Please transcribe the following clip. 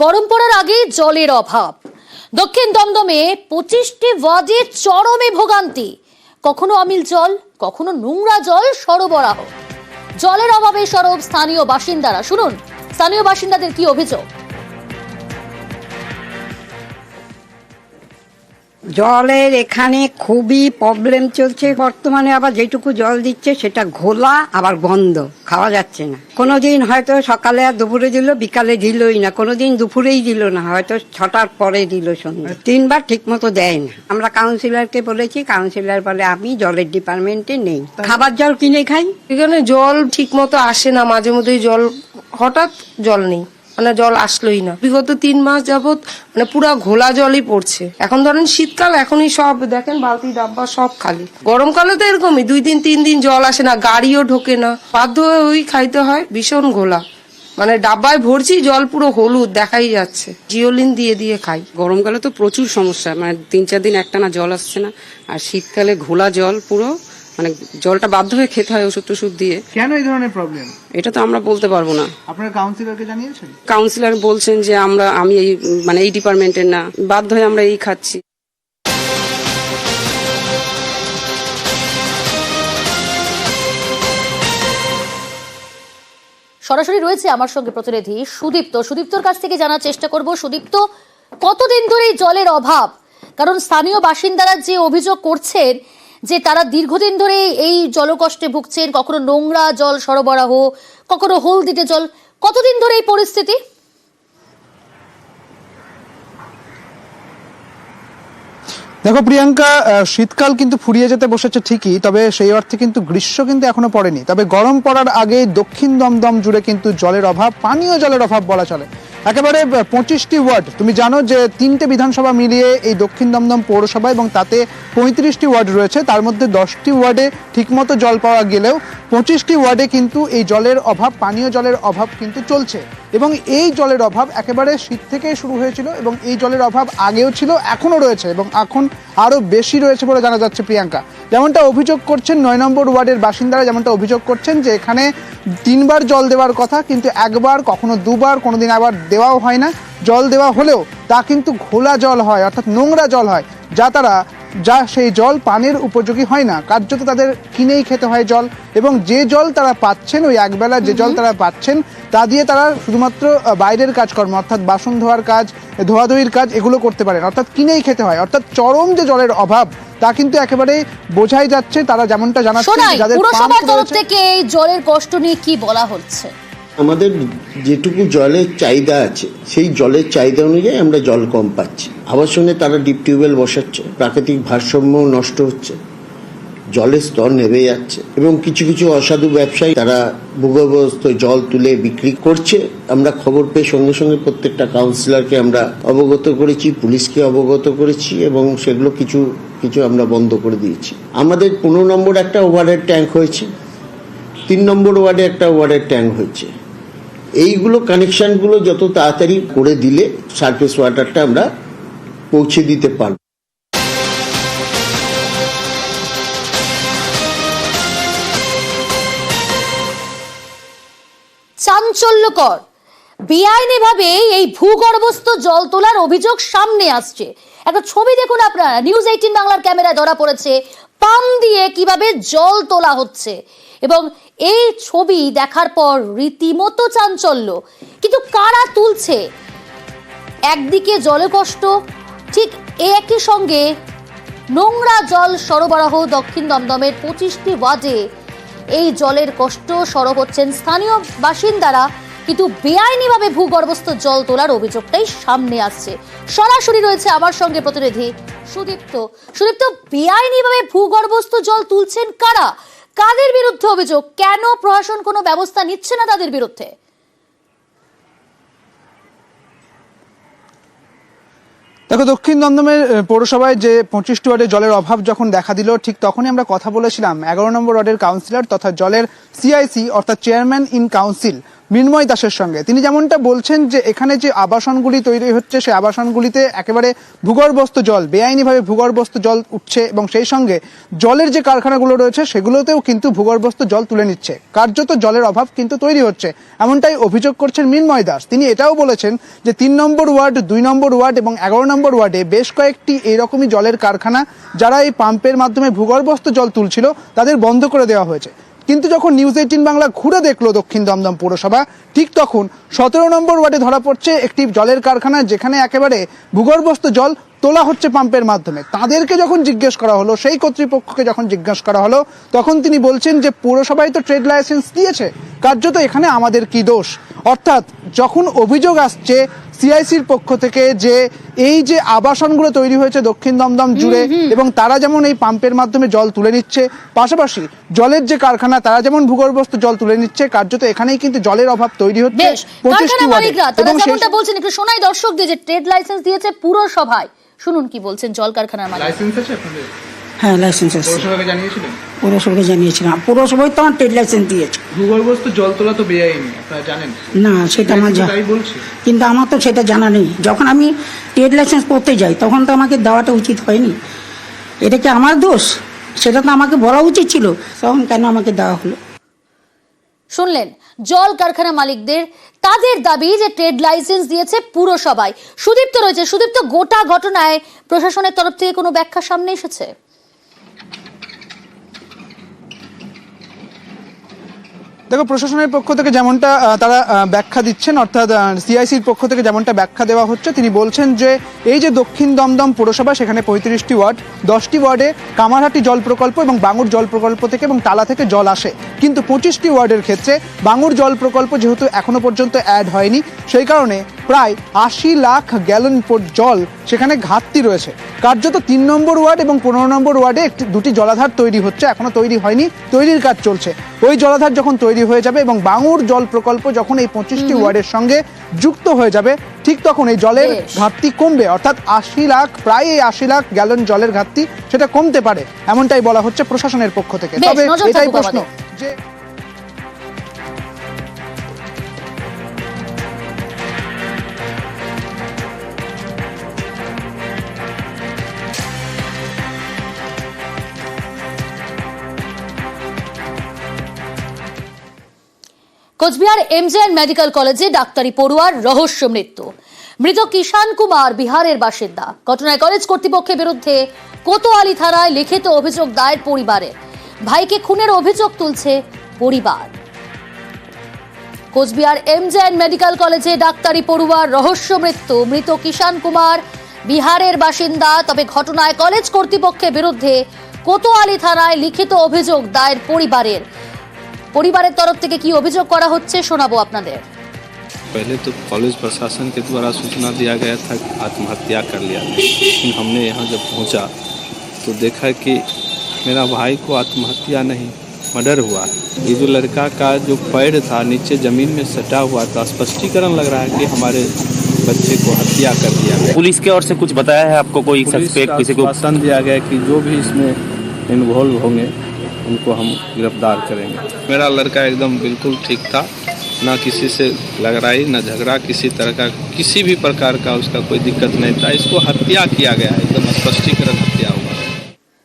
গরম পড়ার আগে জলের অভাব। দক্ষিণ দমদমে পঁচিশটি ওয়াজে চরমে ভোগান্তি। কখনো অমিল জল, কখনো নোংরা জল, সরবরাহ। জলের অভাবে সরব স্থানীয় বাসিন্দারা। শুনুন, স্থানীয় বাসিন্দাদের কি অভিযোগ? জলের এখানে খুবই প্রবলেম চলছে। বর্তমানে আবার যেটুকু জল দিচ্ছে সেটা ঘোলা, আবার বন্ধ। খাওয়া যাচ্ছে না। কোনোদিন হয়তো সকালে আর দুপুরে দিল, বিকালে দিলই না। কোনোদিন দুপুরেই দিল না, হয়তো ছটার পরে দিল সন্ধ্যে। তিনবার ঠিক মতো দেয় না। আমরা কাউন্সিলরকে বলেছি কাউন্সিলর বলে, আমি জলের ডিপার্টমেন্টে নেই। খাবার জল কিনে খাই? এখানে জল ঠিক মতো আসে না, মাঝে মধ্যেই জল, হঠাৎ জল নেই। মানে জল আসলোই না। বিগত তিন মাস যাবৎ মানে পুরো ঘোলা জলই পড়ছে। এখন ধরেন শীতকাল, এখনই সব দেখেন বালতি, ডাব্বা সব খালি। গরমকালে তো এরকমই, দুই দিন, তিন দিন জল আসে না, গাড়িও ঢোকে না। বাধ্য হয়ে ওই খাইতে হয়, ভীষণ ঘোলা। মানে ডাব্বায় ভরছি, জল পুরো হলুদ দেখাই যাচ্ছে। জিওলিন দিয়ে দিয়ে খাই। গরমকালে তো প্রচুর সমস্যা মানে তিন, চার দিন একটানা জল আসছে না, আর শীতকালে ঘোলা জল পুরো মানে জলটা বাধ্য হয়ে খেতে হয় ওষুধ টষুধ দিয়ে। কেন এই ধরনের প্রবলেম এটা তো আমরা বলতে পারব না। আপনারা কাউন্সিলরকে জানিয়েছেন? কাউন্সিলর বলছেন যে আমরা আমি এই মানে এই ডিপার্টমেন্টের না বাধ্য হয়ে আমরা এই খাচ্ছি। সরাসরি রয়েছে আমার সঙ্গে প্রতিনিধি সুদীপ্ত। সুদীপ্তর কাছ থেকে জানার চেষ্টা করব। সুদীপ্ত কতদিন ধরে জলের অভাব? কারণ স্থানীয় বাসিন্দারা যে অভিযোগ করছেন যে তারা দীর্ঘদিন ধরে এই জলকষ্টে ভুগছেন, কখনো নোংরা জল সরবরাহ, কখনো হলদিটে জল, কতদিন ধরে এই পরিস্থিতি? দেখো প্রিয়াঙ্কা শীতকাল কিন্তু ফুরিয়ে যেতে বসেছে ঠিকই, তবে সেই অর্থে কিন্তু গ্রীষ্ম কিন্তু এখনও পড়েনি। তবে গরম পড়ার আগে দক্ষিণ দমদম জুড়ে কিন্তু জলের অভাব, পানীয় জলের অভাব বলা চলে। একেবারে পঁচিশটি ওয়ার্ড। তুমি জানো যে তিনটে বিধানসভা মিলিয়ে এই দক্ষিণ দমদম পৌরসভা এবং তাতে পঁয়ত্রিশটি ওয়ার্ড রয়েছে। তার মধ্যে দশটি ওয়ার্ডে ঠিকমতো জল পাওয়া গেলেও পঁচিশটি ওয়ার্ডে কিন্তু এই জলের অভাব, পানীয় জলের অভাব কিন্তু চলছে। এবং এই জলের অভাব একেবারে শীত থেকে শুরু হয়েছিল এবং এই জলের অভাব আগেও ছিল, এখনও রয়েছে এবং এখন আরও বেশি রয়েছে বলে জানা যাচ্ছে প্রিয়াঙ্কা। যেমনটা অভিযোগ করছেন নয় নম্বর ওয়ার্ডের বাসিন্দারা যেমনটা অভিযোগ করছেন যে এখানে তিনবার জল দেওয়ার কথা কিন্তু একবার কখনো দুবার কোনো দিন আবার দেওয়াও হয় না। জল দেওয়া হলেও তা কিন্তু ঘোলা জল হয় অর্থাৎ নোংরা জল হয় যা তারা যা সেই জল পানের উপযোগী হয় না। কার্যত তাদের কিনেই খেতে হয় জল এবং যে জল তারা পাচ্ছেন ওই একবেলা যে জল তারা পাচ্ছেন তা দিয়ে তারা শুধুমাত্র বাইরের কাজকর্ম অর্থাৎ বাসন ধোয়ার কাজ ধোয়াধুয়ির কাজ এগুলো করতে পারেন। অর্থাৎ কিনেই খেতে হয়। অর্থাৎ চরম যে জলের অভাব তা কিন্তু একেবারে বোঝাই যাচ্ছে তারা যেমনটা জানাচ্ছে যাদের পুরসভার তরফ থেকে এই জলের কষ্ট নিয়ে কি বলা হচ্ছে? আমাদের যেটুকু জলের চাহিদা আছে সেই জলের চাহিদা অনুযায়ী আমরা জল কম পাচ্ছি। আবার সঙ্গে তারা ডিপ টিউবওয়েল বসাচ্ছে প্রাকৃতিক ভারসাম্য নষ্ট হচ্ছে। জলের স্তর নেমে যাচ্ছে এবং কিছু কিছু অসাধু ব্যবসায়ী তারা ভূগর্ভস্থ জল তুলে বিক্রি করছে। আমরা খবর পেয়ে সঙ্গে সঙ্গে প্রত্যেকটা কাউন্সিলরকে আমরা অবগত করেছি, পুলিশকে অবগত করেছি এবং সেগুলো কিছু কিছু আমরা বন্ধ করে দিয়েছি। আমাদের পনেরো নম্বর একটা ওভারের ট্যাঙ্ক হয়েছে, তিন নম্বর ওয়ার্ডে একটা ওয়ার্ডের ট্যাঙ্ক হয়েছে। এইগুলো কানেকশনগুলো যত তাড়াতাড়ি করে দিলে সারফেস ওয়াটারটা আমরা পৌঁছে দিতে পারব। চাঞ্চল্যকর। বেআইনিভাবে এই ভূগর্ভস্থ জল তোলার অভিযোগ সামনে আসছে। একটা ছবি দেখুন আপনারা নিউজ এইটিন বাংলার ক্যামেরায় ধরা পড়েছে। পাম দিয়ে কীভাবে জল তোলা হচ্ছে। এবং এই ছবি দেখার পর রীতিমতো চাঞ্চল্য। কিন্তু কারা তুলছে? একদিকে জলকষ্ট ঠিক একই সঙ্গে নোংরা জল সরবরাহ দক্ষিণ দমদমের পঁচিশটি ওয়ার্ডে এই জলের কষ্ট সরব হচ্ছেন স্থানীয় বাসিন্দারা, কিন্তু বেআইনিভাবে ভূগর্ভস্থ জল তোলার অভিযোগটাই সামনে আসছে। সরাসরি রয়েছে আমার সঙ্গে প্রতিনিধি সুদীপ্ত। সুদীপ্ত, বেআইনিভাবে ভূগর্ভস্থ জল তুলছেন কারা? কাদের বিরুদ্ধে অভিযোগ? কেন প্রশাসন কোনো ব্যবস্থা নিচ্ছে না তাদের বিরুদ্ধে? দেখো, দক্ষিণ দমদমের পৌরসভায় যে পঁচিশটি ওয়ার্ডে জলের অভাব যখন দেখা দিল, ঠিক তখনই আমরা কথা বলেছিলাম। এগারো নম্বর ওয়ার্ডের কাউন্সিলর তথা জলের সিআইসি অর্থাৎ চেয়ারম্যান ইন কাউন্সিল মৃন্ময় দাসের সঙ্গে। তিনি যেমনটা বলছেন যে, এখানে যে আবাসনগুলি তৈরি হচ্ছে, সেই আবাসনগুলিতে একেবারে ভূগর্ভস্থ জল, বেআইনিভাবে ভূগর্ভস্থ জল উঠছে এবং সেই সঙ্গে জলের যে কারখানাগুলো রয়েছে, সেগুলোতেও কিন্তু ভূগর্ভস্থ জল তুলে নিচ্ছে। কার্যত জলের অভাব কিন্তু তৈরি হচ্ছে। এমনটাই অভিযোগ করছেন মৃন্ময় দাস। তিনি এটাও বলেছেন যে, তিন নম্বর ওয়ার্ড, দুই নম্বর ওয়ার্ড এবং এগারো নম্বর ওয়ার্ডে বেশ কয়েকটি এইরকমই জলের কারখানা, যারা এই পাম্পের মাধ্যমে ভূগর্ভস্থ জল তুলছিল, তাদের বন্ধ করে দেওয়া হয়েছে। কিন্তু যখন নিউজ এইটিন বাংলা ঘুরে দেখল দক্ষিণ দমদম পৌরসভা, ঠিক তখন সতেরো নম্বর ওয়ার্ডে ধরা পড়ছে একটি জলের কারখানা যেখানে একেবারে ভূগর্ভস্থ জল তোলা হচ্ছে পাম্পের মাধ্যমে। তাদেরকে যখন জিজ্ঞেস করা হলো, সেই কর্তৃপক্ষকে যখন জিজ্ঞেস করা হলো, তখন তিনি বলছেন যে পৌরসভায় তো ট্রেড লাইসেন্স দিয়েছে, কার্যত এখানে আমাদের কি দোষ? অর্থাৎ যখন অভিযোগ আসছে সিআইসির পক্ষ থেকে যে এই যে আবাসনগুলো তৈরি হয়েছে দক্ষিণ দমদম জুড়ে এবং তারা যেমন এই পাম্পের মাধ্যমে জল তুলে নিচ্ছে পাশাপাশি জলের যে কারখানা তারা যেমন ভূগর্ভস্থ জল তুলে নিচ্ছে কার্যত এখানেই কিন্তু জলের অভাব তৈরি হচ্ছে পঁচিশটি কারখানা মালিকরা তারা এবং যেমনটা বলছেন একটু শোনাই দর্শকদের যে ট্রেড লাইসেন্স দিয়েছে পুরসভায়। শুনুন কি বলছেন জল কারখানার মালিক। লাইসেন্স আছে আপনাদের? হ্যাঁ লাইসেন্স আছে। পৌরসভাকে জানিয়েছিলেন পৌরসভাকে জানিয়েছিলাম। পৌরসভায় তো আমার ট্রেড লাইসেন্স দিয়েছে। ভূগর্ভস্থ জল তোলা তো বেআইনি আপনারা জানেন। না সেটা আমার তাই কিন্তু আমার তো সেটা জানা নেই। যখন আমি ট্রেড লাইসেন্স করতে যাই তখন তো আমাকে দেওয়াটা উচিত হয়নি। এটা কি আমার দোষ? সেটা তো আমাকে বলা উচিত ছিল। তখন কেন আমাকে দেওয়া হলো? শুনলেন জল কারখানা মালিকদের তাদের দাবি যে ট্রেড লাইসেন্স দিয়েছে পুরসভায়। সুদীপ্ত রয়েছে। সুদীপ্ত গোটা ঘটনায় প্রশাসনের তরফ থেকে কোনো ব্যাখ্যা সামনে এসেছে? দেখো, প্রশাসনের পক্ষ থেকে যেমনটা তারা ব্যাখ্যা দিচ্ছেন, অর্থাৎ সিআইসির পক্ষ থেকে যেমনটা ব্যাখ্যা দেওয়া হচ্ছে, তিনি বলছেন যে এই যে দক্ষিণ দমদম পৌরসভা, সেখানে পঁয়ত্রিশটি ওয়ার্ড, দশটি ওয়ার্ডে কামারহাটি জল প্রকল্প এবং বাঙুর জল প্রকল্প থেকে এবং টালা থেকে জল আসে। কিন্তু পঁচিশটি ওয়ার্ডের ক্ষেত্রে বাঙুর জল প্রকল্প যেহেতু এখনও পর্যন্ত অ্যাড হয়নি, সেই কারণে প্রায় আশি লাখ গ্যালন জল সেখানে ঘাটতি রয়েছে। কার্যত তিন নম্বর ওয়ার্ড এবং পনেরো নম্বর ওয়ার্ডে একটি, দুটি জলাধার তৈরি হচ্ছে, এখনও তৈরি হয়নি, তৈরির কাজ চলছে। ওই জলাধার যখন তৈরি হয়ে যাবে এবং বাঙুর জল প্রকল্প যখন এই পঁচিশটি ওয়ার্ডের সঙ্গে যুক্ত হয়ে যাবে ঠিক তখন এই জলের ঘাটতি কমবে। অর্থাৎ আশি লাখ প্রায় এই আশি লাখ গ্যালন জলের ঘাটতি সেটা কমতে পারে এমনটাই বলা হচ্ছে প্রশাসনের পক্ষ থেকে। তবে এটাই প্রশ্ন যে কোচবিহার এমজেএন মেডিকেল কলেজে ডাক্তারি পড়ুয়ার রহস্য মৃত্যু। মৃত কিষান কুমার বিহারের বাসিন্দা। ঘটনায় কলেজ কর্তৃপক্ষের বিরুদ্ধে কোতোয়ালি থানায় লিখিত অভিযোগ দায়ের পরিবারের ভাইকে খুনের অভিযোগ তুলছে পরিবার। কোচবিহার এমজেএন মেডিকেল কলেজে ডাক্তারি পড়ুয়ার রহস্য মৃত্যু। মৃত কিষান কুমার বিহারের বাসিন্দা, তবে ঘটনায় কলেজ কর্তৃপক্ষের বিরুদ্ধে কোতোয়ালি থানায় লিখিত অভিযোগ দায়ের পরিবারের। পরিবারের তরফ থেকে কি অভিযোগ করা হচ্ছে শোনাবো আপনাদের पहले तो कॉलेज प्रशासन के द्वारा सूचना दिया गया था कि आत्महत्या कर लिया लेकिन हमने यहाँ जब पहुँचा तो देखा कि मेरा भाई को आत्महत्या नहीं मर्डर हुआ ये जो लड़का का जो पैर था नीचे ज़मीन में सटा हुआ था स्पष्टीकरण लग रहा है कि हमारे बच्चे को हत्या कर दिया गया पुलिस की ओर से कुछ बताया है आपको कोई पुलिस सस्पेक्ट का किसी को आश्वासन दिया गया कि जो भी इसमें इन्वॉल्व होंगे उनको हम गिरफ़्तार करेंगे। मेरा लड़का एकदम बिल्कुल ठीक था। ना किसी से लड़ाई, ना झगड़ा, किसी तरह का, किसी भी प्रकार का उसका कोई दिक्कत नहीं था। इसको हत्या किया गया एकदम स्पष्टीकरण।